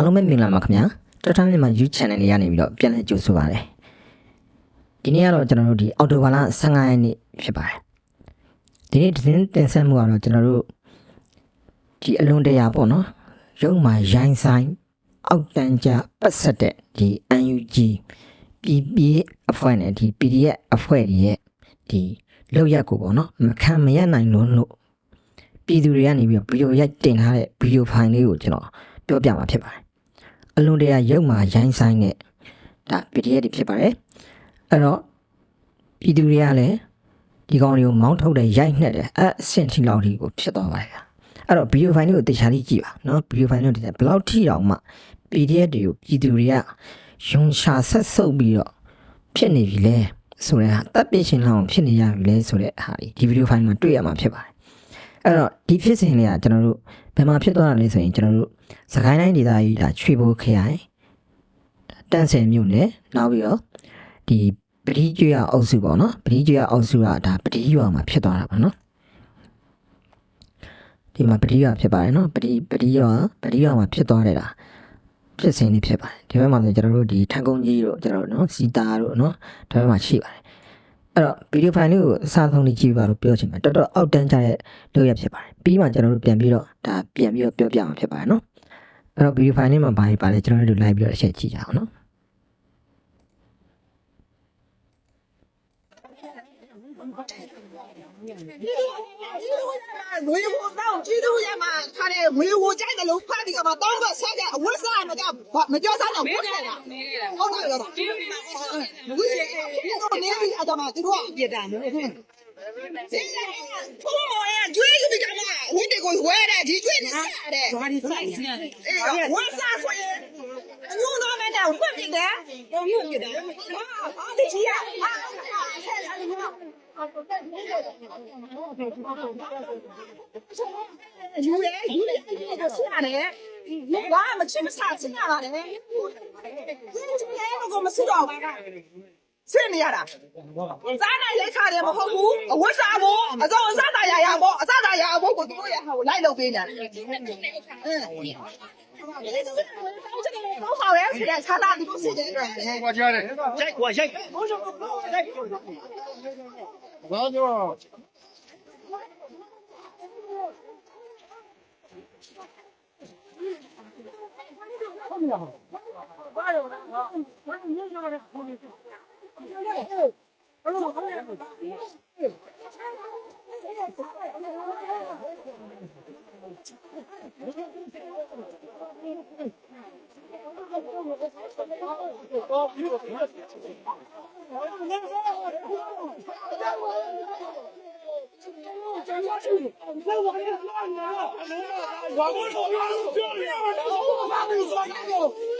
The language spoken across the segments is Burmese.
အားလုံးပဲမင်္ဂလာပါခင်ဗျာတော်တော်မြန်မာ YouTube channel လေးကနေပြီးတော့ပြန်လည်ကြိုဆိုပါရစေဒီနေ့ကတော့ကျွန်တော်တို့ဒီအော်တိုဘာလ15ရက်နေ့ဖြစ်ပါတယ်ဒီနေ့သတင်းတင်ဆက်မှုကတော့ကျွန်တော်တို့ဒီအလွန်တရာပေါ့နော်ရုံမှာရိုင်းဆိုင်အောက်တန်းကြပတ်ဆက်တဲ့ဒီ UNG PP အဖွဲ့နဲ့ဒီ PDF အဖွဲ့တွေရဲ့ဒီလောက်ရက်ကိုပေါ့နော်မခံမရနိုင်လို့လို့ပြည်သူတွေကနေပြီးတော့ဗီဒီယိုရိုက်တင်ထားတဲ့ဗီဒီယိုဖိုင်လေးကိုကျွန်တော်ပြောပြမှာဖြစ်ပါတယ် အလွန်တရာရုပ်မှာရိုင်းဆိုင်တဲ့ဒါ PDF တွေဖြစ်ပါတယ်အဲ့တော့ပြည်သူတွေကလည်းဒီကောင်တွေကိုမောင်းထုတ်တဲ့ရိုက်နှက်တယ်အဲ့အဆင့်ထိလောက်ဒီကိုဖြစ်သွားပါတယ်ဗျာအဲ့တော့ဗီဒီယိုဖိုင်လေးကိုတေချာလေးကြည့်ပါနော်ဗီဒီယိုဖိုင်လေးကိုတေချာဘယ်လောက်ထိတောင်မှ PDF တွေကိုပြည်သူတွေကယုံရှာဆက်ဆုပ်ပြီးတော့ဖြစ်နေပြီလဲဆိုတဲ့ဟာတပ်ပြစ်ရှင်လောက်ဖြစ်နေရပြီလဲဆိုတဲ့ဟာဒီဗီဒီယိုဖိုင်မှာတွေ့ရမှာဖြစ်ပါတယ် အဲ့တော့ဒီဖြစ်စဉ်လေးကကျွန်တော်တို့ဘယ်မှာဖြစ်သွားတာလဲဆိုရင်ကျွန်တော်တို့စကိုင်းတိုင်းဒေသကြီးဒါချွေဘိုခရိုင်တန့်စင်မြို့နယ်နောက်ပြီးတော့ဒီပတိကျွရအုပ်စုပေါ့နော်ပတိကျွရအုပ်စုကဒါပတိရွာမှာဖြစ်သွားတာပေါ့နော်ဒီမှာပတိရွာဖြစ်ပါတယ်နော်ပတိပတိရွာပတိရွာမှာဖြစ်သွားတယ်လားဖြစ်စဉ်လေးဖြစ်ပါတယ်ဒီဘက်မှာဆိုကျွန်တော်တို့ဒီထန်ကုန်ကြီးတို့ကျွန်တော်တို့နော်စီတာတို့နော်ဒီဘက်မှာရှိပါတယ် အဲ့တော့ဗီဒီယိုဖိုင်လေးကိုအစားဆုံးလေးကြည့်ပါလို့ပြောချင်တယ်တော်တော်အောက်တန်းကြတဲ့လုပ်ရဖြစ်ပါတယ်ပြီးမှကျွန်တော်တို့ပြန်ပြီးတော့ဒါပြန်ပြီးတော့ပြောပြမှာဖြစ်ပါတယ်နော်အဲ့တော့ဗီဒီယိုဖိုင်လေးမှာဘာကြီးပါလဲကျွန်တော်တို့လိုက်ပြီးတော့အချက်ကြည့်ကြအောင်နော် ငွေဟိုတော့ကျေးဇူးရမှာထားတယ်ငွေဟိုကြိုက်တယ်လို့ဖတ်ဒီကမှာတောင်းတော့ဆက်ကြအဝတ်စားမကမကြောစားတော့ဘုရားဟုတ်တယ်ဟုတ်တယ်ငွေဒီတော့နေပြီးအကြမှာသူတို့ကပြတာနော်ဟုတ်ဖုန်းမောရကျွေးပြီးကမှာဝင်းတွေကိုဝဲတယ်ဒီကျွေးနေစားတယ်ဘာဒီဆိုင်နေအေးဝတ်စားဆိုရင်အညို့တော့မတောင် ဖွင့်ပြတယ်တော့ညွတ်ပြတယ်ဟာဒီကြီးရဟာဆက်လာလို့ယူလေယူလေတော့ဆရာတယ်။ဘာမှချစ်မစားဆရာတယ်။ဒီလိုကိုမစတော့ဆင်းနေရတာ။စားနိုင်လက်ခါတယ်မဟုတ်ဘူး။အဝတ်စားဖို့အစောအစားတာရရဖို့အစားတာရဖို့ကိုတို့ရ ဟိုလို 我不能，我不能，我不能，我不能。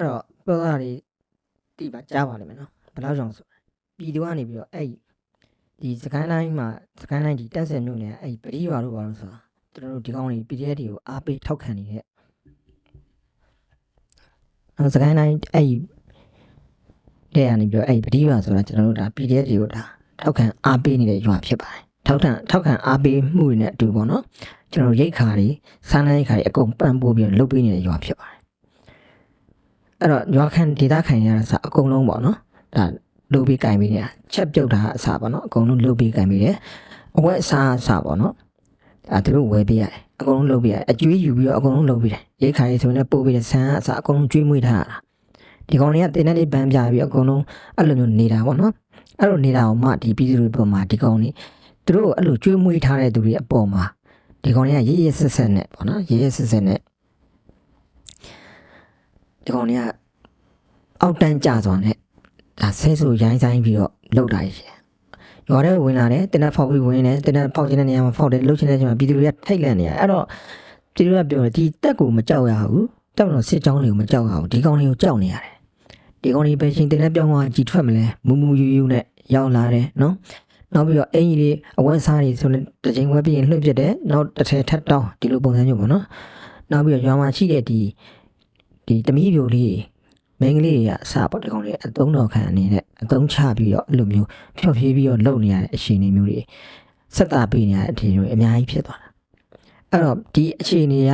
တော့ပြောတာတွေတိပါကြားပါလိမ့်မယ်နော်ဘယ်လောက်ကြောင့်ဆိုပြည်သူကနေပြီးတော့အဲ့ဒီစကိုင်းလိုင်းမှာစကိုင်းလိုင်းဒီတက်ဆယ်မြို့နယ်အဲ့ပရိရွာတို့ဘာလို့ဆိုတာ ကျွန်တော်တို့ဒီကောင်းတွေ PDF တွေကိုအားပေးထောက်ခံနေတဲ့အဲ့စကိုင်းလိုင်းအဲ့တဲ့ကနေပြီးတော့အဲ့ပရိရွာဆိုတာကျွန်တော်တို့ဒါ PDF တွေကိုဒါထောက်ခံအားပေးနေတဲ့ရွာဖြစ်ပါတယ်ထောက်ခံထောက်ခံအားပေးမှုတွေနဲ့အတူပေါ့နော်ကျွန်တော်တို့ရိတ်ခါတွေစားနပ်ရိတ်ခါတွေအကုန်ပံ့ပိုးပြီးတော့လုပ်ပေးနေတဲ့ရွာဖြစ်ပါတယ်အဲ့တော့ရွာခံဒေတာခံရတာစအကုန်လုံးပေါ့နော်ဒါလုပ်ပြီးကင်ပြီးနေတာချက်ပြုတ်တာအစားပေါ့နော်အကုန်လုံးလုပ်ပြီးကင်ပြီးတယ်အဝက်အစားအစားပေါ့နော် ဒါသူတို့ဝယ်ပေးရတယ်အကုန်လုံးလုပ်ပေးရတယ်အကျွေးယူပြီးတော့အကုန်လုံးလုပ်ပေးတယ်ရိတ်ခါရေးဆိုရင်လည်းပို့ပေးတယ်ဆန်အစားအကုန်လုံးကျွေးမွေးထားတာဒီကောင်တွေကတင်းနဲ့လေးပန်းပြပြီးအကုန်လုံးအဲ့လိုမျိုးနေတာပေါ့နော်အဲ့လိုနေတာအောင်မှဒီပြည်သူတွေပေါ်မှာဒီကောင်တွေသူတို့အဲ့လိုကျွေးမွေးထားတဲ့သူတွေအပေါ်မှာဒီကောင်တွေကရေးရဆက်ဆက်နဲ့ပေါ့နော်ရေးရဆက်ဆက်နဲ့ဒီကောင်တွေကအောက်တန်းကြစွာနဲ့ဒါဆဲဆူရိုင်းဆိုင်ပြီးတော့လှုပ်တာရှိတယ် ရွာထဲဝင်လာတယ်တင်းနဲ့ဖောက်ပြီးဝင်တယ်တင်းနဲ့ဖောက်ခြင်းတဲ့နေရာမှာဖောက်တယ်လှုပ်ခြင်းတဲ့နေရာမှာပြည်သူတွေကထိတ်လန့်နေရတယ်အဲ့တော့ပြည်သူတွေကပြောတယ်ဒီတက်ကိုမကြောက်ရဘူးတက်တော့စစ်ကြောင်းတွေကိုမကြောက်ရဘူးဒီကောင်တွေကိုကြောက်နေရတယ်ဒီကောင်တွေပဲရှင်တင်းနဲ့ပြောင်းသွားကြည်ထွက်မလဲမူမူယူယူနဲ့ရောက်လာတယ်နော်နောက်ပြီးတော့အင်ကြီးတွေအဝတ်စားတွေဆိုရင်တစ်ချိန်ဝက်ပြီးရင်လွှင့်ပြတယ်နောက်တစ်ထည်ထပ်တောင်းဒီလိုပုံစံမျိုးပေါ့နော်နောက်ပြီးတော့ရွာမှာရှိတဲ့ဒီဒီတမီးပြိုလေး မင်းကလေးတွေကအစပေါ့ဒီကောင်တွေအသုံးတော်ခံအနေနဲ့အသုံးချပြီးတော့အဲ့လိုမျိုးဖျော့ဖြေးပြီးတော့လုပ်နေရတဲ့အခြေအနေမျိုးတွေဆက်တာပေးနေရတဲ့အထည်တွေအများကြီးဖြစ်သွားတာအဲ့တော့ဒီအခြေအနေက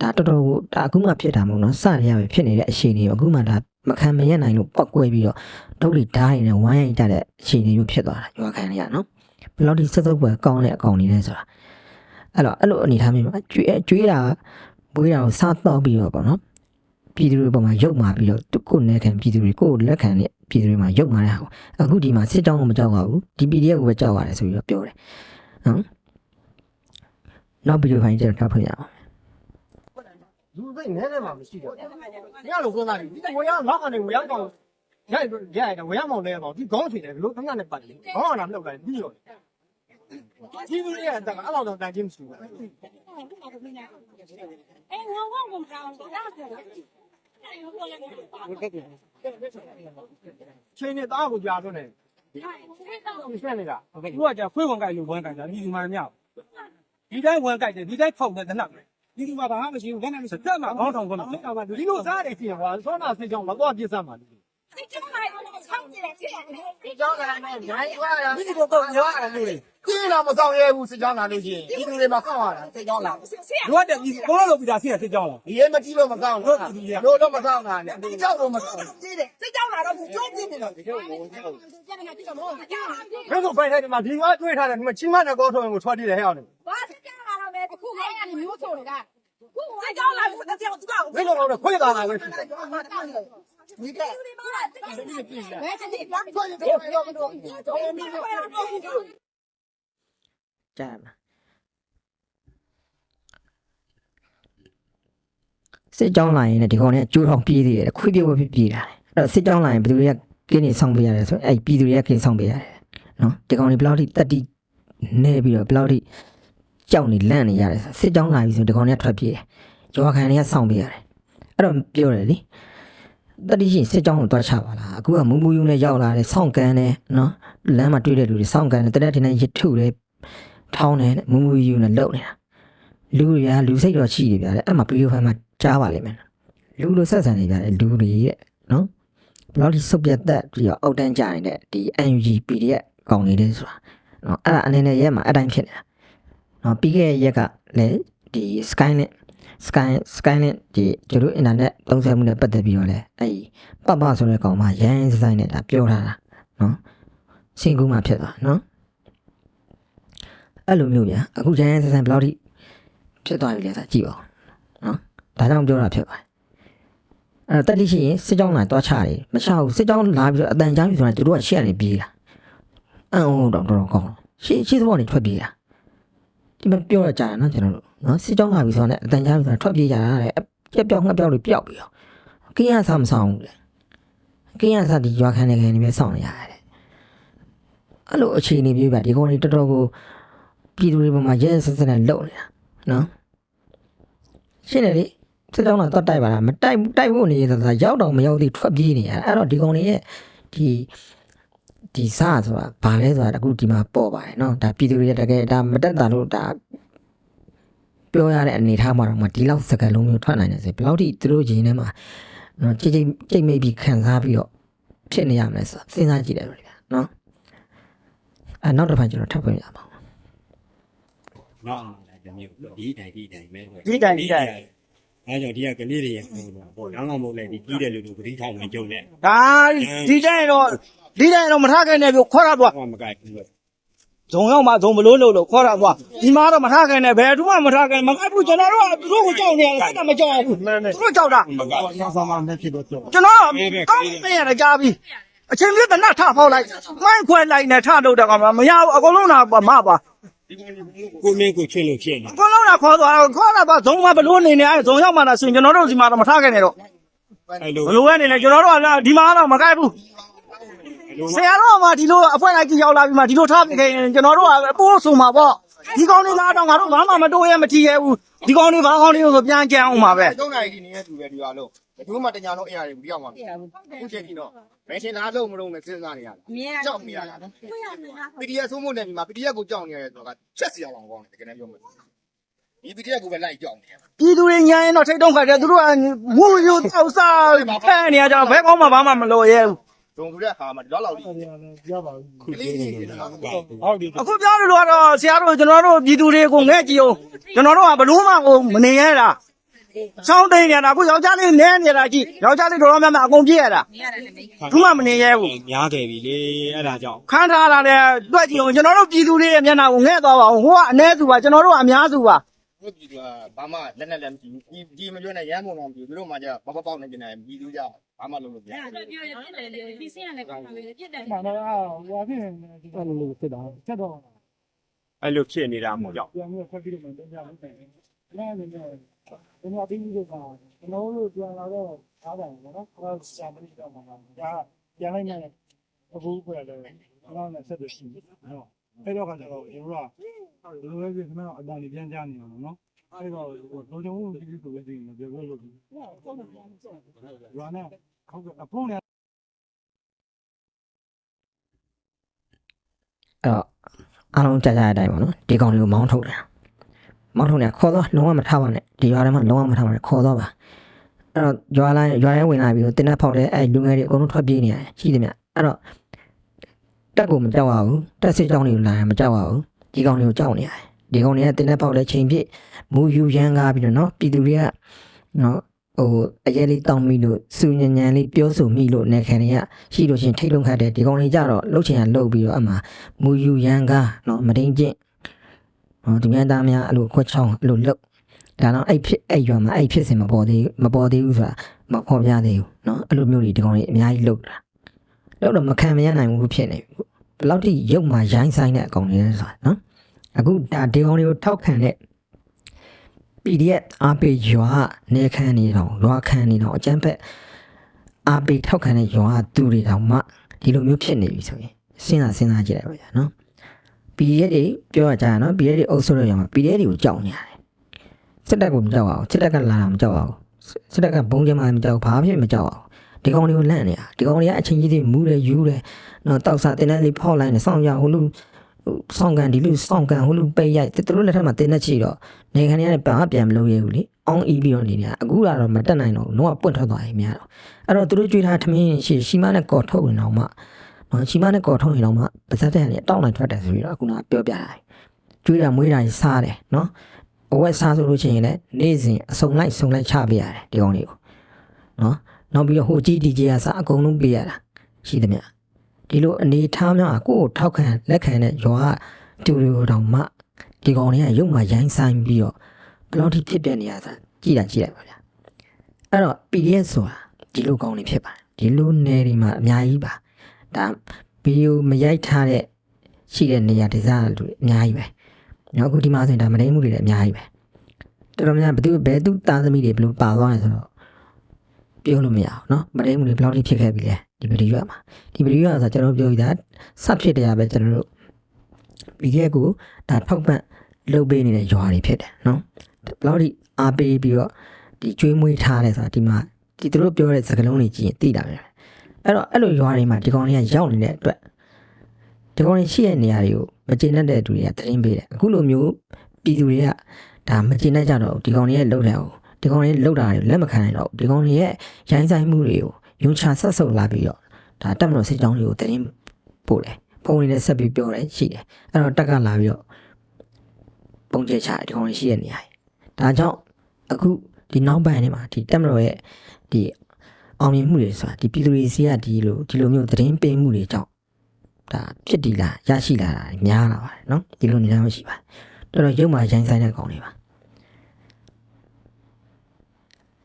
ဒါတော်တော်ကိုဒါအခုမှဖြစ်တာမဟုတ်နော်စရရပဲဖြစ်နေတဲ့အခြေအနေကိုအခုမှဒါမခံမရနိုင်လို့ပောက်ကွဲပြီးတော့ဒုတ်တွေဓာတ်ရည်နဲ့ဝိုင်းရိုက်ကြတဲ့အခြေအနေမျိုးဖြစ်သွားတာရွာခံတွေကနော်ဘယ်လောက်ထိဆက်စုပ်ပွဲကောင်းတဲ့အကောင်တွေလဲဆိုတာအဲ့တော့အဲ့လိုအနေထားမျိုးမှာကျွေးကျွေးတာဘွေးတာကိုစားတော့ပြီးတော့ပေါ့နော် ပြည်သူတွေပေါ်မှာရုပ်မာပြီးတော့ကိုယ်နဲ့ခံပြည်သူတွေကိုယ်လက်ခံတဲ့ပြည်သူတွေမှာရုပ်မာတဲ့ဟာအခုဒီမှာစစ်တောင်းကိုမကြောက်ပါဘူးဒီ PDF ကိုပဲကြောက်ရတယ်ဆိုပြီးတော့ပြောတယ်နော်နောက်ဗီဒီယိုဖိုင်ကျတော့ထားဖွင့်ရအောင်လူသိနေတယ်မှာမရှိတော့ညလိုစဉ်းစားနေဒီဝေရနောက်ကနေဝေရပေါင်းညရိုက်ရိုက်ဝေရမောင်းလဲပေါင်းဒီခေါင်းထင်တယ်ဘလို့ခဏနဲ့ပတ်တယ်ခေါင်းကလာမလောက်တာပြီးရောဒီမရတာအဲ့လောက်တော့တန်ချင်းမရှိဘူးအဲ့ငေါငေါကောင်ကောင်တော့ ချင်းနဲ့သားကိုကြာသွန်းနေဒီဆက်နေတာသူကကြာခွေးဝင်ကြိုက်လို့ဝင်ကြိုက်တာဒီဒီမှာမြောက်ဒီတိုင်းဝင်ကြိုက်တယ်ဒီတိုင်းဖောက်တယ်တနက်ဒီဒီမှာဘာမှမရှိဘူးလက်နဲ့စက်မှာခေါင်းထောင်ကုန်တယ်ဒီလိုစားတယ်ပြင်ပါဆောနာစစ်ကြောင်းမတော့ပြစ်စမ်းပါဘူးဒီကျောင်းကလည်းနိုင်သွားတာဒီလိုတော့ညောရတယ်လေ ဒီတော့မဆောင်ရဲဘူးစစ်ကြောင်းလာလို့ရှိရင်ဒီလူတွေမှာကောက်ရတာစစ်ကြောင်းလာ 不是这样。 တို့ကဒီဘောလုံးပြီးတာဆီးစစ်ကြောင်းလာဒီရဲမကြည့်လို့မကောက်ဘူးတို့တော့မကောက်တာနဲ့ဒီကြောက်လို့မကောက်ဘူး 这的，这叫哪个不装进去了？ ဘယ်လိုဖိုင်ထိုင်ဒီမှာဒီကတွေ့ထားတယ်ဒီမှာချင်းမနဲ့ကောထုံးကိုထွက်တည်တယ်ဟဲ့အောင် 我是干嘛了没？不还让你没有走的干。这叫哪个？这叫这个。 ဘယ်လိုလဲခွေးသားလာပဲ 你看，哎，这里边 快点，快点，要不多， ကြားရမှာစစ်ကြောင်းလာရင်လည်းဒီကောင်တွေကကျိုးထောင်ပြေးသေးတယ်ခွေးပြေးဝက်ပြေးတာတယ်အဲ့တော့စစ်ကြောင်းလာရင်ဘယ်သူတွေကကင်းနေဆောင်ပေးရတယ်ဆိုအဲ့ပြည်သူတွေကကင်းဆောင်ပေးရတယ်နော်ဒီကောင်တွေဘယ်လောက်ထိတက်တိနေပြီးတော့ဘယ်လောက်ထိကြောက်နေလန့်နေရတယ်ဆိုစစ်ကြောင်းလာပြီဆိုဒီကောင်တွေကထွက်ပြေးတယ်ရွာခံတွေကဆောင်ပေးရတယ်အဲ့တော့ပြောတယ်လေတတိရှိစစ်ကြောင်းကိုတွားချပါလားအခုကမူမူယူနဲ့ရောက်လာတယ်စောင့်ကန်တယ်နော်လမ်းမှာတွေ့တဲ့လူတွေစောင့်ကန်တယ်တရက်တင်နေရစ်ထုတယ် ထောင်းတယ်မူမူယူနဲ့လှုပ်နေတာလူတွေကလူစိတ်တော့ရှိနေပြတယ်အဲ့မှာဗီဒီယိုဖိုင်မှာကြားပါလိမ့်မယ်လူလိုဆက်ဆံနေကြတယ်လူတွေရဲ့နော်ဘယ်လောက်ထိစုပ်ပြတ်သက်ပြီးတော့အောက်တန်းကြနေတဲ့ဒီ UNG PDF ကောင်းနေတယ်ဆိုတာနော်အဲ့ဒါအနေနဲ့ရက်မှာအတိုင်းဖြစ်နေတာနော်ပြီးခဲ့တဲ့ရက်ကလည်းဒီ Skynet Sky Skynet ဒီကျတို့ internet သုံးစွဲမှုနဲ့ပတ်သက်ပြီးတော့လည်းအဲ့ဒီပပဆိုတဲ့ကောင်မှရန်စဆိုင်နဲ့ဒါပြောထားတာနော်စင်ကူးမှဖြစ်သွားနော် အဲ့လိုမျိုးဗျာအခုရန်စဆိုင်ဘယ်လောက်ထိဖြစ်သွားပြီလေဆိုကြည့်ပါဦးနော်ဒါကြောင့်ပြောတာဖြစ်ပါတယ်အဲ့တော့တက်တိရှိရင်စစ်ကြောင်းလာတွားချတယ်မချဘူးစစ်ကြောင်းလာပြီးတော့အတန်ကြားပြီဆိုတာသူတို့ကရှေ့ကနေပြေးတာအံ့ဩတော့တော်တော်ကောင်းတယ်ရှေ့ရှေ့သောကနေထွက်ပြေးတာဒီမှာပြောရကြတယ်နော်ကျွန်တော်တို့နော်စစ်ကြောင်းလာပြီဆိုတာနဲ့အတန်ကြားပြီဆိုတာထွက်ပြေးကြတာတဲ့ပြက်ပြောက်ငှက်ပြောက်လို့ပျောက်ပြီးတော့ကင်းရစားမဆောင်ဘူးလေကင်းရစားဒီရွာခန်းနေကနေပဲစောင့်နေရတယ်အဲ့လိုအခြေအနေမျိုးပဲဒီကောင်တွေတော်တော်ကို ပြည်သူတွေပေါ်မှာရဲရဲဆက်ဆက်နဲ့လုံနေတာနော်ရှင်းတယ်လေစစ်တောင်းတော့တိုက်ပါလားမတိုက်ဘူးတိုက်ဖို့နေရတာရောက်တော့မရောက်သေးထွက်ပြေးနေရအဲ့တော့ဒီကောင်တွေရဲ့ဒီဒီစားဆိုတာဘာလဲဆိုတာအခုဒီမှာပေါ်ပါတယ်နော်ဒါပြည်သူတွေရဲ့တကယ်ဒါမတက်တာလို့ဒါပြောရတဲ့အနေထားမှာတော့မဒီလောက်စကားလုံးမျိုးထွက်နိုင်တယ်ဆိုဘယ်လောက်ထိသူတို့ရင်ထဲမှာနော်ကြိတ်ကြိတ်ကြိတ်မိတ်ပြီးခံစားပြီးတော့ဖြစ်နေရမယ်ဆိုစဉ်းစားကြည့်တယ်ဗျာနော်အဲနောက်တစ်ဖက်ကျွန်တော်ထပ်ပြန်ရပါမယ် နော်ဒါမျိုးဒီတိုင်ဒီတိုင်ပဲဒီတိုင်ဒီတိုင်အဲကြောင့်ဒီကကလေးတွေရဲ့ဟိုပေါ့ရောင်းကောင်းမဟုတ်လေဒီကြီးတဲ့လူတို့ပတိထားဝင်ကြုံနဲ့ဒါဒီတိုင်းတော့ဒီတိုင်းတော့မထားခိုင်းနဲ့ပြခေါ်ရတော့ဟောမကိုက်ဘူးဇုံရောက်မှဇုံမလို့လို့လို့ခေါ်ရတော့ဒီမှာတော့မထားခိုင်းနဲ့ဘယ်သူမှမထားခိုင်းမကိုက်ဘူးကျွန်တော်တို့ကသူတို့ကိုကြောက်နေရတယ်စိတ်ကမကြောက်ဘူးသူတို့ကြောက်တာမကိုက်ဆောင်းဆောင်းမှနဲ့ဖြစ်တော့ကြောက်ကျွန်တော်ကောင်းနေရတယ်ကြားပြီအချိန်ပြည့်တနတ်ထဖောက်လိုက်မိုင်းခွဲလိုက်နဲ့ထလုပ်တဲ့ကောင်မရဘူးအကုန်လုံးတော့မပါ ကိုမင်းကိုချွေလို့ဖြစ်နေအကုန်လုံးတော့ခေါ်သွားခေါ်လာပါဇုံမဘလို့နေနေအဲဇုံရောက်မှလားဆိုရင်ကျွန်တော်တို့စီမှာတော့မထားခိုင်းနဲ့တော့အဲ့လိုဘလို့ကနေလဲကျွန်တော်တို့ကဒီမှာတော့မကိုက်ဘူးဆရာတော်ကမှဒီလိုအဖွဲ့လိုက်ကြည့်ရောက်လာပြီးမှဒီလိုထားပြခဲ့ရင်ကျွန်တော်တို့ကအပိုးဆိုမှာပေါ့ဒီကောင်းလေးလားတော့ငါတို့ဘာမှမတိုးရဲမထီရဲဘူး ဒီကောင်းလေးဘာကောင်းလေးလို့ဆိုပြန်ကြံအောင်ပါပဲကျုံနိုင်ဒီနေတဲ့သူပဲဒီပါလို့ဘယ်သူမှတညာလုံးအရာတွေမပြောင်းပါဘူးအခုချိန်ကြီးတော့ဘယ်ရှင်လားလုံးမလုံးနဲ့စဉ်းစားနေရတာမြင်ရကြောက်နေရတာ PDF ဆုံးမနေပြီမှာ PDF ကိုကြောက်နေရတယ်ဆိုတော့ချက်စီအောင်ကောင်းတယ်တကယ်လည်းပြောမယ်ဒီ PDF ကိုပဲလိုက်ကြောက်နေတယ်ပြည်သူတွေညာရင်တော့ထိတ်တုံးခတ်တယ်သူတို့ကဝူယူတောက်စားဖဲနေရကြတော့ဘဲကောင်းမှဘာမှမလိုရဲဘူး ဒုံဆိုတဲ့အခါမှာဒီလောက်လောက်လေးခုပြောနေတယ်ဟုတ်တယ်အခုပြောလို့တော့ဆရာတို့ကျွန်တော်တို့ပြည်သူတွေကိုငဲ့ကြည့်အောင်ကျွန်တော်တို့ကဘလို့မှကိုမနေရတာစောင်းတိန်နေတာအခုယောက်ျားလေးနဲနေတာကြည့်ယောက်ျားလေးတော်တော်များများအကုန်ပြည့်ရတာဘူးမှမနေရဘူးများခဲ့ပြီလေအဲ့ဒါကြောင့်ခန်းထားလာတဲ့တွက်ကြည့်အောင်ကျွန်တော်တို့ပြည်သူတွေရဲ့မျက်နှာကိုငဲ့သွားပါအောင်ဟိုကအ ਨੇ စုပါကျွန်တော်တို့ကအများစုပါတို့ပြည်သူကဘာမှလက်နဲ့လည်းမကြည့်ဘူးဒီဒီမလွဲနဲ့ရမ်းပုံတော့မကြည့်ဘူးသူတို့မှကျပေါက်ပေါက်နေကြတယ်ပြည်သူကြ ဘာမှလုပ်လို့မရအဲ့ဒါပြောရပြစ်တယ်လေဒီစင်းရတယ်ပြောပြတယ်ပြစ်တယ်မှန်တော့ဟိုအဖြစ်နေတယ်ဒီလိုလိုဖြစ်တာချက်တော့အဲ့လိုဖြစ်နေတာမို့ကြောင့်ပြန်ပြီးဖက်ပြီးတော့မှတင်ပြလို့တယ်။နားနေတယ်။ဒီမှာပြီးပြီးတော့ကျွန်တော်တို့ပြန်လာတော့အားပါတယ်နော်။ဟောဆံပြီးတော့မှဒါပြန်လိုက်နေအခုပြရတယ်။ကျွန်တော်လည်းဆက်ပြီးရှိတယ်နော်။အဲ့တော့ကတော့ကျွန်တော်ကဒီလိုပဲကျွန်တော်အတန်လေးပြန်ကြနေအောင်နော်။ အဲ့တော့လုံးချုံဦးပြီးပြီးဆိုပြီးနေပြောလို့လို့။ရွာနဲ့ခေါကအဖုံးနဲ့အဲ့တော့အားလုံးကြားကြတဲ့အတိုင်းပေါ့နော်ဒီကောင်တွေကိုမောင်းထုတ်တယ်မောင်းထုတ်တယ်ခေါ်တော့လုံးဝမထားပါနဲ့ဒီရွာထဲမှာလုံးဝမထားပါနဲ့ခေါ်တော့ပါအဲ့တော့ရွာလိုက်ရွာထဲဝင်လာပြီးတော့တင်းနဲ့ဖောက်တဲ့အဲ့လူငယ်တွေအကုန်လုံးထွက်ပြေးနေရတယ်ရှိတယ်မြအဲ့တော့တက်ကိုမကြောက်ရဘူးတက်စစ်ကြောင်းတွေကိုလာရင်မကြောက်ရဘူးဒီကောင်တွေကိုကြောက်နေရတယ် ဒီကောင်တွေကတင်းနဲ့ဖောက်တဲ့ချိန်ပြည့်မူယူရန်ကားပြီးတော့နော်ပြည်သူတွေကနော်ဟိုအရေးလေးတောင်းမိလို့စူညံညံလေးပြောဆိုမိလို့နေခံတွေကရှိလို့ချင်းထိတ်လုံးခတ်တဲ့ဒီကောင်တွေကြတော့လှုပ်ချင်ရလှုပ်ပြီးတော့အမှ မူယူရန်ကားเนาะမတိန်ကျင့်ဟောဒီမြန်သားများအဲ့လိုခွက်ချောင်းအဲ့လိုလုတ်ဒါတော့အဲ့ဖြစ်အဲ့ရွာမှာအဲ့ဖြစ်စင်မပေါ်သေးဘူးမပေါ်သေးဘူးဆိုတာမပေါ်ပြသေးဘူးเนาะအဲ့လိုမျိုးတွေဒီကောင်တွေအများကြီးလုတ်တာလုတ်တော့မခံမရနိုင်ဘူးဖြစ်နေပြီဘယ်လောက်ထိရုပ်မှာရိုင်းဆိုင်တဲ့အကောင်တွေလဲဆိုတာเนาะ အခုဒါဒီကောင်တွေကိုထောက်ခံတဲ့ PDF အားပေးရွာနေခမ်းနေတော့ရွာခမ်းနေတော့အကျန်းဖက်အားပေးထောက်ခံတဲ့ရွာသူတွေတောင်မှဒီလိုမျိုးဖြစ်နေပြီဆိုရင်စဉ်းစားစဉ်းစားကြည့်လိုက်ပါဗျာနော် PDF တွေပြောရကြရနော် PDF တွေအုပ်စုရရမှာ PDF တွေကိုကြောက်နေရတယ်စစ်တပ်ကိုမကြောက်အောင်စစ်တပ်ကလာတာမကြောက်အောင်စစ်တပ်ကဘုံကျမှမကြောက်ဘာဖြစ်မကြောက်အောင်ဒီကောင်တွေကိုလန့်နေတာဒီကောင်တွေကအချင်းကြီးတွေမူးတယ်ယူတယ်နော်တောက်စားတင်းတဲ့လေးဖောက်လိုက်နေစောင့်ရဟိုလူ စောင့်ကန်ဒီလူစောင့်ကန်ဟိုလူပိတ်ရိုက်သူတို့လက်ထက်မှာတင်းတဲ့ချီတော့နေခံရတဲ့ဘာမှပြန်မလုပ်ရဘူးလေအောင်းအီးပြီးတော့နေနေတာအခုကတော့မတက်နိုင်တော့ဘူးလုံးဝပွင့်ထွက်သွားရင်များတော့အဲ့တော့သူတို့ကြွေးထားထမင်းရှိရှိမနဲ့ကော်ထုတ်ရင်တော့မှနော်ချီမနဲ့ကော်ထုံးရင်တော့မှပါဇက်တဲ့ကနေတောက်လိုက်ထွက်တယ်ဆိုပြီးတော့အခုနကပြောပြတာကျွေးတာမွေးတာကြီးစားတယ်နော်အဝက်စားဆိုလို့ရှိရင်လည်းနေ့စဉ်အစုံလိုက်စုံလိုက်ချပေးရတယ်ဒီကောင်လေးကိုနော်နောက်ပြီးတော့ဟိုကြီးဒီကြီးကစားအကုန်လုံးပေးရတာရှိသမျှ ဒီလိုအနေထားများကိုယ့်ကိုထောက်ခံလက်ခံတဲ့ရွာတူတူတော်မှဒီကောင်လေးကရုပ်မှရိုင်းဆိုင်ပြီးတော့ဘယ်လောက်ထိဖြစ်ပြနေရသလဲကြည့်တာကြည့်လိုက်ပါဗျာအဲ့တော့ PDF ဆိုတာဒီလိုကောင်လေးဖြစ်ပါတယ်ဒီလိုနယ်တွေမှာအများကြီးပါ ဒါဗီဒီယိုမရိုက်ထားတဲ့ရှိတဲ့နေရာဒေသလူတွေအများကြီးပဲ။နောက်အခုဒီမှာဆိုရင်ဒါမတိမ်မှုတွေလည်းအများကြီးပဲ။တော်တော်များများဘယ်သူဘယ်သူသားသမီးတွေဘယ်လိုပါသွားလဲဆိုတော့ပြောလို့မရအောင်เนาะမတိမ်မှုတွေဘယ်လောက်ထိဖြစ်ခဲ့ပြီလဲ ဒီဗီဒီယိုမှာဒီဗီဒီယိုကဆိုကျွန်တော်ပြောပြတာစဖြစ်တရားပဲကျွန်တော်တို့ PDF ကိုဒါထောက်ပံ့လုပ်ပေးနေတဲ့ရွာတွေဖြစ်တယ်နော်ဘယ်လောက်ထိအားပေးပြီးတော့ဒီကျွေးမွေးထားတယ်ဆိုတာဒီမှာဒီသူတို့ပြောတဲ့စကားလုံးတွေကြည့်ရင်သိတာပဲအဲ့တော့အဲ့လိုရွာတွေမှာဒီကောင်တွေကရောက်နေတဲ့အတွက်ဒီကောင်တွေရှိတဲ့နေရာတွေကိုမကျေနပ်တဲ့သူတွေကတင်းပေးတယ်အခုလိုမျိုးပြည်သူတွေကဒါမကျေနပ်ကြတော့ဒီကောင်တွေရဲ့လှုပ်တယ်ဟိုဒီကောင်တွေလှုပ်တာတွေလက်မခံနိုင်တော့ဒီကောင်တွေရဲ့ရိုင်းဆိုင်မှုတွေကို ယုံချဆက်ဆုပ်လာပြီးတော့ဒါတက်မလို့စစ်ကြောင်းတွေကိုသတင်းပို့တယ်ဖုန်းတွေနဲ့ဆက်ပြီးပြောတယ်ရှိတယ်အဲ့တော့တက်ကလာပြီးတော့ပုံကျချတယ်ဒီကောင်တွေရှိတဲ့နေရာတွေဒါကြောင့်အခုဒီနောက်ပိုင်းတွေမှာဒီတက်မလို့ရဲ့ဒီအောင်မြင်မှုတွေဆိုတာဒီပြည်သူတွေစီကဒီလိုဒီလိုမျိုးသတင်းပေးမှုတွေကြောင့်ဒါဖြစ်တည်လာရရှိလာတာများလာပါတယ်နော်ဒီလိုနေရာမရှိပါတော်တော်ရုပ်မှရိုင်းဆိုင်တဲ့ကောင်တွေပါ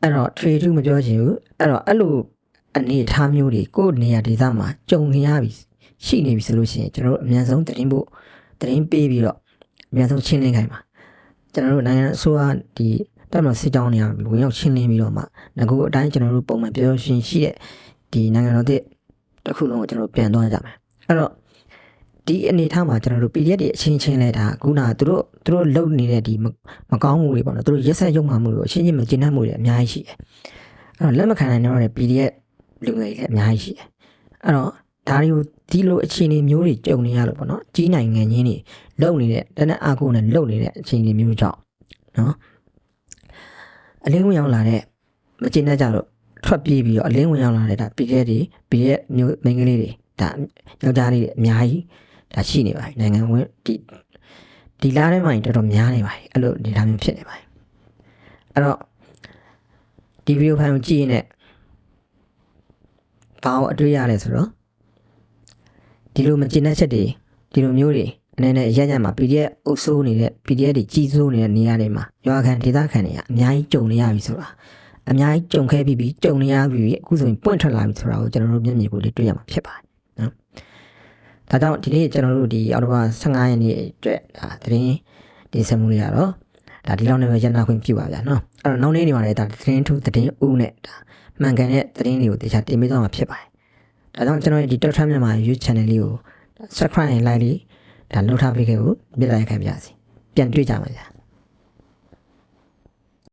အဲ့တော့ trade to မပြောချင်ဘူးအဲ့တော့အဲ့လို အနေအထားမျိုးတွေကိုယ့်နေရာဒေသမှာကြုံနေရပြီရှိနေပြီဆိုလို့ရှိရင်ကျွန်တော်တို့အများဆုံးသတင်းဖို့သတင်းပေးပြီးတော့အများဆုံးချင်းလင်းခိုင်းပါကျွန်တော်တို့နိုင်ငံအစိုးရဒီတက်မလို့စစ်ကြောင်းတွေကဝင်ရောက်ရှင်းလင်းပြီးတော့မှငကူအတိုင်းကျွန်တော်တို့ပုံမှန်ပြောရှင်ရှိတဲ့ဒီနိုင်ငံတော်တဲ့တစ်ခုလုံးကိုကျွန်တော်တို့ပြန်သွားကြမယ်အဲ့တော့ဒီအနေထားမှာကျွန်တော်တို့ PDF တွေအချင်းချင်းလဲဒါခုနကသူတို့သူတို့လုံနေတဲ့ဒီမမကောင်းမှုတွေပေါ့နော်သူတို့ရက်ဆက်ရုံမှမှုတွေအချင်းချင်းမကျေနပ်မှုတွေအများကြီးရှိတယ်အဲ့တော့လက်မခံနိုင်တော့တဲ့ PDF လူငယ်တွေလည်းအများကြီးရှိတယ်အဲ့တော့ဒါတွေကိုဒီလိုအခြေအနေမျိုးတွေကြုံနေရလို့ပေါ့နော်ကြီးနိုင်ငံချင်းတွေလုံနေတဲ့တနက်အားကိုနဲ့လုံနေတဲ့အခြေအနေမျိုးကြောင့်နော်အလင်းဝင်ရောက်လာတဲ့မကျေနပ်ကြတော့ထွက်ပြေးပြီးတော့အလင်းဝင်ရောက်လာတဲ့ဒါ PDF တွေ PDF မျိုးမိန်းကလေးတွေဒါယောက်ျားလေးတွေအများကြီးဒါရှိနေပါပြီနိုင်ငံဝင်ဒီဒီလားထဲမှာတော်တော်များနေပါပြီအဲ့လိုဒီဒါမျိုးဖြစ်နေပါပြီအဲ့တော့ဒီဗီဒီယိုဖိုင်ကိုကြည့်ရင်လည်း ဘာလို့အတွေ့ရလဲဆိုတော့ဒီလိုမကျေနပ်ချက်တွေဒီလိုမျိုးတွေအနေနဲ့ရက်ရက်မှာ PDF အုပ်စိုးနေတဲ့ PDF တွေကြီးစိုးနေတဲ့နေရာတွေမှာရွာခံဒေသခံတွေကအများကြီးကြုံနေရပြီဆိုတာအများကြီးကြုံခဲ့ပြီးပြီးကြုံနေရပြီးအခုဆိုရင်ပွင့်ထွက်လာပြီဆိုတာကိုကျွန်တော်တို့မျက်မြင်ကိုလေးတွေ့ရမှာဖြစ်ပါတယ်နော်ဒါကြောင့်ဒီနေ့ကျွန်တော်တို့ဒီအော်တိုဘာ15ရက်နေ့အတွက်ဒါသတင်းဒီစမှုတွေကတော့ဒါဒီလောက်နဲ့ပဲရန်နာခွင့်ပြုပါဗျာနော်အဲ့တော့နောက်နေ့နေမှာလည်းဒါသတင်းထူးသတင်းဦးနဲ့ဒါ မှန်ကန်တဲ့သတင်းတွေကိုတရားတင်ပေးသွားမှာဖြစ်ပါတယ်ဒါကြောင့်ကျွန်တော်ဒီ Dr. မြန်မာ YouTube channel လေးကို subscribe လိုက်လေးဒါလှုပ်ထားပေးခဲ့ဖို့မြတ်လိုက်ခံပါရစေပြန်တွေ့ကြပါဗျာ